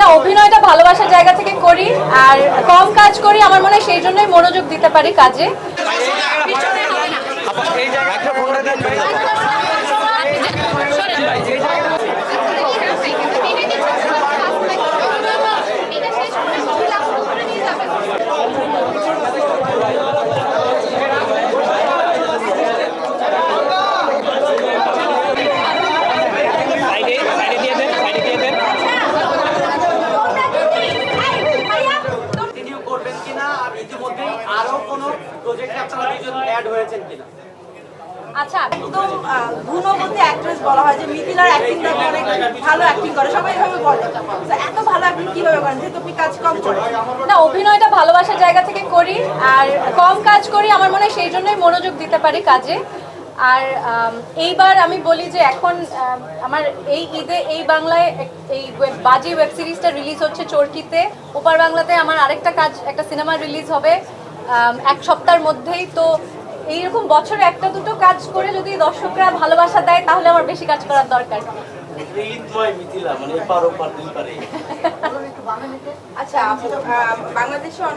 না অভিনয়টা ভালোবাসার জায়গা থেকে করি আর কম কাজ করি আমার মনে হয় সেই জন্যই মনোযোগ দিতে পারি কাজে। আরও কোনো প্রজেক্টে আপনারা দুজন অ্যাড হয়েছেন কিনা? আচ্ছা একদম গুণবতী অ্যাক্ট্রেস বলা হয় যে মিথিলার অ্যাক্টিংটা অনেক ভালো অ্যাক্টিং করে সবাই এভাবে বলে। এত ভালো অ্যাক্টিং কীভাবে করেন? যেহেতু আপনি কাজ কম করেন না অভিনয়টা ভালোবাসার জায়গা থেকে করি আর কম কাজ করি আমার মনে হয় সেই জন্যই মনোযোগ দিতে পারি কাজে। আর এইবার আমি বলি যে এখন আমার এই ঈদে এই বাংলায় এই বাজি ওয়েব সিরিজটা রিলিজ হচ্ছে চরকিতে। ওপার বাংলাতে আমার আরেকটা কাজ একটা সিনেমা রিলিজ হবে। এক সপ্তাহের মধ্যেই তো এইরকম বছরে একটা দুটো কাজ করে যদি দর্শকরা ভালোবাসা দেয় তাহলে আমার বেশি কাজ করার দরকার। মানে আচ্ছা বাংলাদেশে অনেক